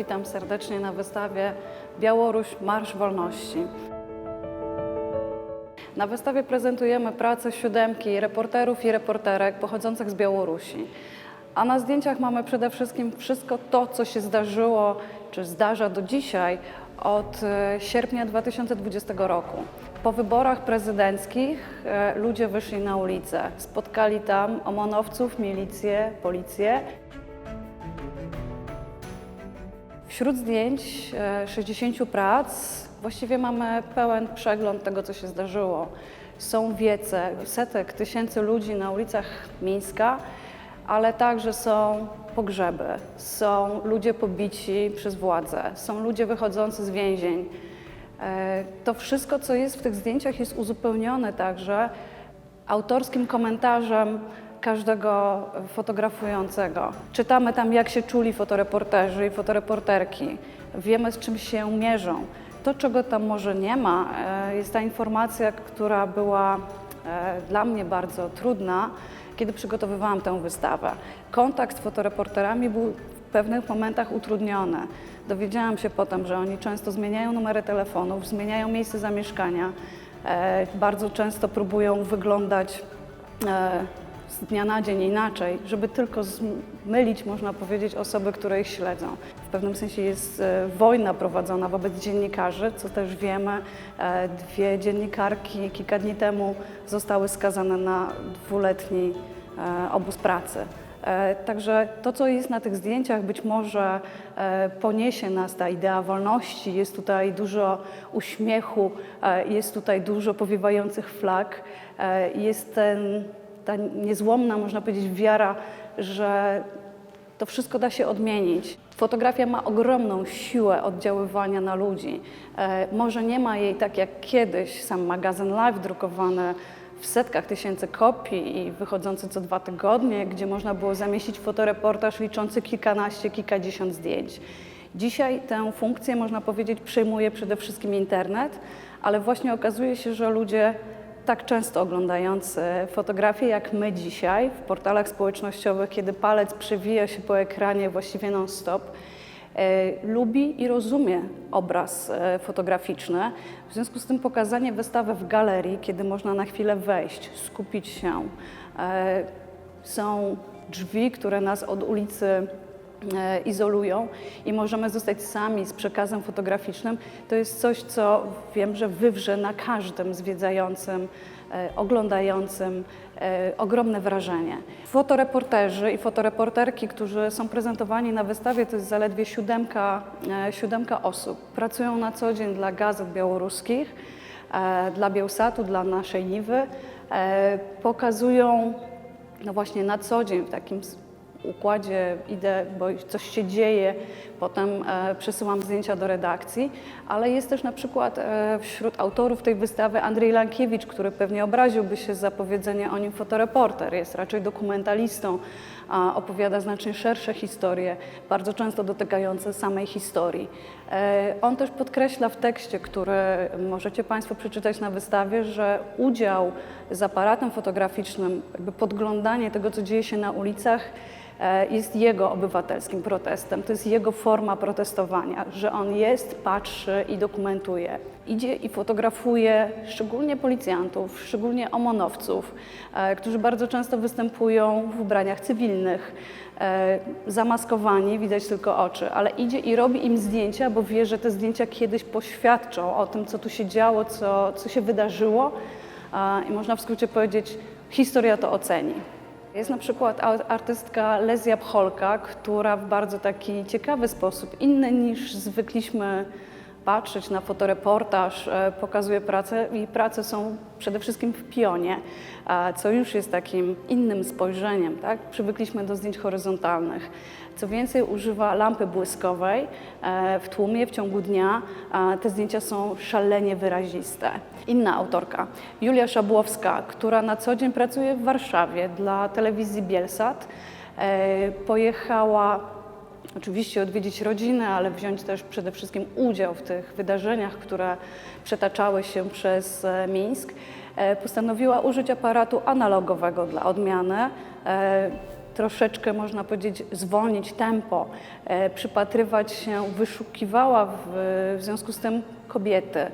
witam serdecznie na wystawie Białoruś Marsz Wolności. Na wystawie prezentujemy pracę siódemki reporterów i reporterek pochodzących z Białorusi. A na zdjęciach mamy przede wszystkim wszystko to, co się zdarzyło, czy zdarza do dzisiaj, od e, sierpnia 2020 roku. Po wyborach prezydenckich e, ludzie wyszli na ulicę. Spotkali tam omonowców, milicję, policję. Wśród zdjęć e, 60 prac właściwie mamy pełen przegląd tego, co się zdarzyło. Są wiece setek tysięcy ludzi na ulicach Mińska, ale także są pogrzeby, są ludzie pobici przez władze, są ludzie wychodzący z więzień. E, To wszystko, co jest w tych zdjęciach, jest uzupełnione także autorskim komentarzem każdego fotografującego. Czytamy tam, jak się czuli fotoreporterzy i fotoreporterki. Wiemy, z czym się mierzą. To, czego tam może nie ma, e, jest ta informacja, która była e, dla mnie bardzo trudna, kiedy przygotowywałam tę wystawę. Kontakt z fotoreporterami był w pewnych momentach utrudniony. Dowiedziałam się potem, że oni często zmieniają numery telefonów, zmieniają miejsce zamieszkania, e, bardzo często próbują wyglądać z dnia na dzień inaczej, żeby tylko zmylić, można powiedzieć, osoby, które ich śledzą. W pewnym sensie jest e, wojna prowadzona wobec dziennikarzy, co też wiemy. E, Dwie dziennikarki kilka dni temu zostały skazane na dwuletni e, obóz pracy. Także to, co jest na tych zdjęciach, być może poniesie nas ta idea wolności. Jest tutaj dużo uśmiechu, jest tutaj dużo powiewających flag, jest ten, ta niezłomna, można powiedzieć, wiara, że to wszystko da się odmienić. Fotografia ma ogromną siłę oddziaływania na ludzi. E, może nie ma jej tak jak kiedyś, sam magazyn Live drukowany w setkach tysięcy kopii i wychodzący co dwa tygodnie, gdzie można było zamieścić fotoreportaż liczący kilkanaście, kilkadziesiąt zdjęć. Dzisiaj tę funkcję, można powiedzieć, przejmuje przede wszystkim internet, ale właśnie okazuje się, że ludzie tak często oglądający fotografie jak my dzisiaj w portalach społecznościowych, kiedy palec przewija się po ekranie właściwie non-stop, e, lubi i rozumie obraz e, fotograficzny. W związku z tym pokazanie wystawy w galerii, kiedy można na chwilę wejść, skupić się. e, Są drzwi, które nas od ulicy e, izolują i możemy zostać sami z przekazem fotograficznym, to jest coś, co wiem, że wywrze na każdym zwiedzającym, e, oglądającym e, ogromne wrażenie. Fotoreporterzy i fotoreporterki, którzy są prezentowani na wystawie, to jest zaledwie siódemka, e, siódemka osób. Pracują na co dzień dla gazet białoruskich, e, dla Bielsatu, dla naszej Niwy. E, Pokazują no właśnie na co dzień w takim układzie idę, bo coś się dzieje, potem e, przesyłam zdjęcia do redakcji, ale jest też na przykład e, wśród autorów tej wystawy Andrzej Lankiewicz, który pewnie obraziłby się za powiedzenie o nim fotoreporter, jest raczej dokumentalistą, a opowiada znacznie szersze historie, bardzo często dotykające samej historii. E, On też podkreśla w tekście, który możecie Państwo przeczytać na wystawie, że udział z aparatem fotograficznym, jakby podglądanie tego, co dzieje się na ulicach, jest jego obywatelskim protestem. To jest jego forma protestowania, że on jest, patrzy i dokumentuje. Idzie i fotografuje szczególnie policjantów, szczególnie omonowców, e, którzy bardzo często występują w ubraniach cywilnych, e, zamaskowani, widać tylko oczy, ale idzie i robi im zdjęcia, bo wie, że te zdjęcia kiedyś poświadczą o tym, co tu się działo, co, co się wydarzyło i można w skrócie powiedzieć, historia to oceni. Jest na przykład artystka Lezja Pcholka, która w bardzo taki ciekawy sposób, inny niż zwykliśmy patrzeć na fotoreportaż, e, pokazuje pracę i prace są przede wszystkim w pionie, co już jest takim innym spojrzeniem. Tak? Przywykliśmy do zdjęć horyzontalnych. Co więcej, używa lampy błyskowej e, w tłumie w ciągu dnia. Te zdjęcia są szalenie wyraziste. Inna autorka, Julia Szabłowska, która na co dzień pracuje w Warszawie dla telewizji Bielsat, e, pojechała oczywiście odwiedzić rodziny, ale wziąć też przede wszystkim udział w tych wydarzeniach, które przetaczały się przez e, Mińsk. E, Postanowiła użyć aparatu analogowego dla odmiany. E, troszeczkę, można powiedzieć, zwolnić tempo, przypatrywać się, wyszukiwała w, w związku z tym kobiety.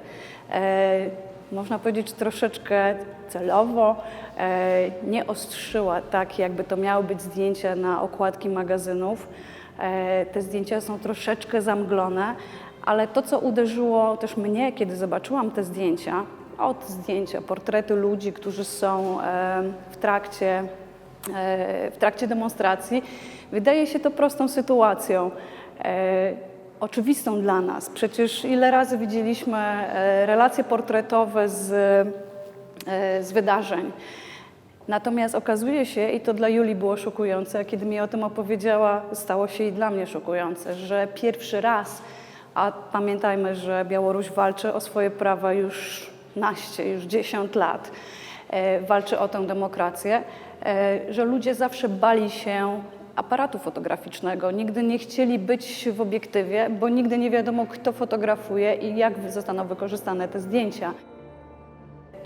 Można powiedzieć, troszeczkę celowo nie ostrzyła tak, jakby to miały być zdjęcia na okładki magazynów. E, te zdjęcia są troszeczkę zamglone, ale to, co uderzyło też mnie, kiedy zobaczyłam te zdjęcia, od zdjęcia, portrety ludzi, którzy są e, w trakcie, e, w trakcie demonstracji, wydaje się to prostą sytuacją. Oczywistą dla nas. Przecież ile razy widzieliśmy relacje portretowe z, z wydarzeń. Natomiast okazuje się, i to dla Julii było szokujące, kiedy mi o tym opowiedziała, stało się i dla mnie szokujące, że pierwszy raz, a pamiętajmy, że Białoruś walczy o swoje prawa już naście, już 10 lat, e, walczy o tę demokrację, e, że ludzie zawsze bali się aparatu fotograficznego. Nigdy nie chcieli być w obiektywie, bo nigdy nie wiadomo, kto fotografuje i jak zostaną wykorzystane te zdjęcia.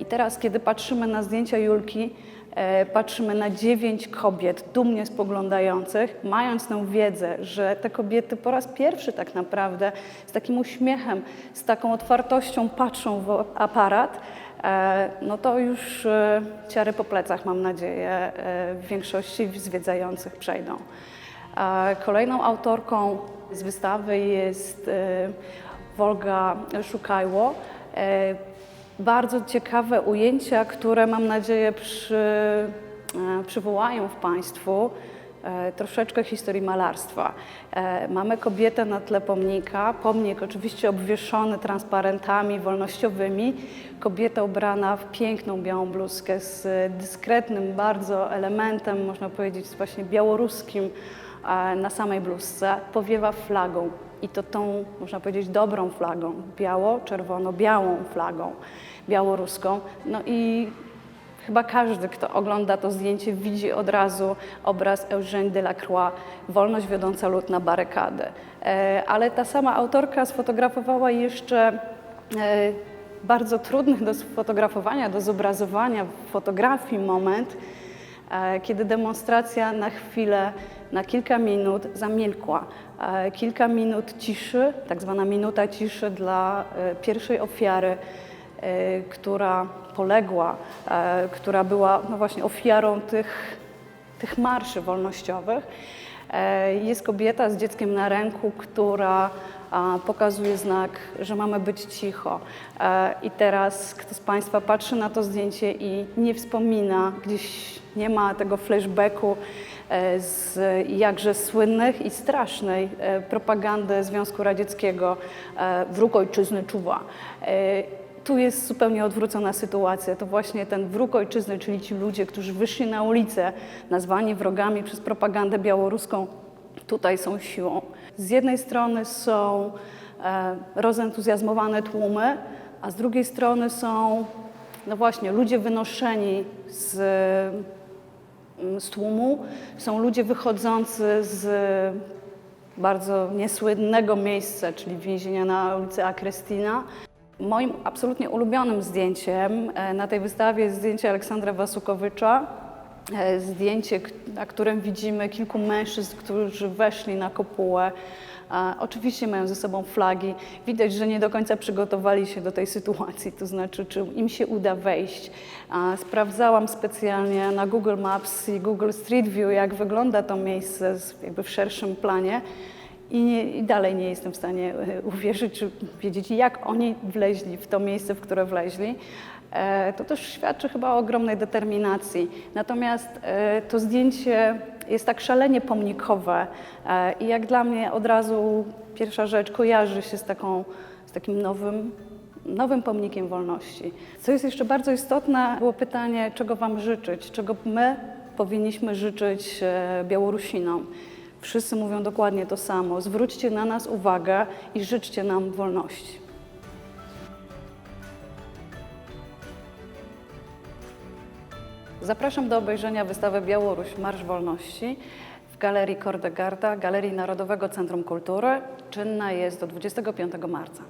I teraz, kiedy patrzymy na zdjęcia Julki, e, patrzymy na dziewięć kobiet dumnie spoglądających, mając tę wiedzę, że te kobiety po raz pierwszy tak naprawdę z takim uśmiechem, z taką otwartością patrzą w aparat, e, no to już e, ciary po plecach, mam nadzieję, w większości zwiedzających przejdą. Kolejną autorką z wystawy jest Wolga Szukajło. Bardzo ciekawe ujęcia, które mam nadzieję przy, e, przywołają w Państwu e, troszeczkę historii malarstwa. E, Mamy kobietę na tle pomnika, pomnik oczywiście obwieszony transparentami wolnościowymi, kobieta ubrana w piękną białą bluzkę z dyskretnym bardzo elementem, można powiedzieć właśnie białoruskim na samej bluzce, powiewa flagą i to tą, można powiedzieć, dobrą flagą, biało-czerwono-białą flagą białoruską. No i chyba każdy, kto ogląda to zdjęcie, widzi od razu obraz Eugène Delacroix, wolność wiodąca lud na barykadę. E, Ale ta sama autorka sfotografowała jeszcze e, bardzo trudny do sfotografowania, do zobrazowania w fotografii moment, kiedy demonstracja na chwilę, na kilka minut zamilkła. E, Kilka minut ciszy, tak zwana minuta ciszy dla e, pierwszej ofiary, e, która poległa, e, która była no właśnie ofiarą tych, tych marszy wolnościowych. E, Jest kobieta z dzieckiem na ręku, która pokazuje znak, że mamy być cicho. E, I teraz kto z Państwa patrzy na to zdjęcie i nie wspomina, gdzieś nie ma tego flashbacku e, z jakże słynnych i strasznej e, propagandy Związku Radzieckiego wróg ojczyzny czuwa. Tu jest zupełnie odwrócona sytuacja. To właśnie ten wróg ojczyzny, czyli ci ludzie, którzy wyszli na ulicę, nazwani wrogami przez propagandę białoruską, tutaj są siłą. Z jednej strony są e, rozentuzjazmowane tłumy, a z drugiej strony są, no właśnie, ludzie wynoszeni z, mm, z tłumu, są ludzie wychodzący z bardzo niesłynnego miejsca, czyli więzienia na ulicy Akrestina. Moim absolutnie ulubionym zdjęciem e, na tej wystawie jest zdjęcie Aleksandra Wasukowicza. E, Zdjęcie, na którym widzimy kilku mężczyzn, którzy weszli na kopułę. Oczywiście mają ze sobą flagi. Widać, że nie do końca przygotowali się do tej sytuacji, to znaczy, czy im się uda wejść. Sprawdzałam specjalnie na Google Maps i Google Street View, jak wygląda to miejsce jakby w szerszym planie. I, nie, I dalej nie jestem w stanie e, uwierzyć, czy wiedzieć, jak oni wleźli w to miejsce, w które wleźli. E, To też świadczy chyba o ogromnej determinacji. Natomiast e, to zdjęcie jest tak szalenie pomnikowe e, i jak dla mnie od razu pierwsza rzecz kojarzy się z, taką, z takim nowym, nowym pomnikiem wolności. Co jest jeszcze bardzo istotne, było pytanie, czego Wam życzyć, czego my powinniśmy życzyć Białorusinom. Wszyscy mówią dokładnie to samo. Zwróćcie na nas uwagę i życzcie nam wolności. Zapraszam do obejrzenia wystawy Białoruś Marsz Wolności w Galerii Kordegarda, Galerii Narodowego Centrum Kultury. Czynna jest do 25 marca.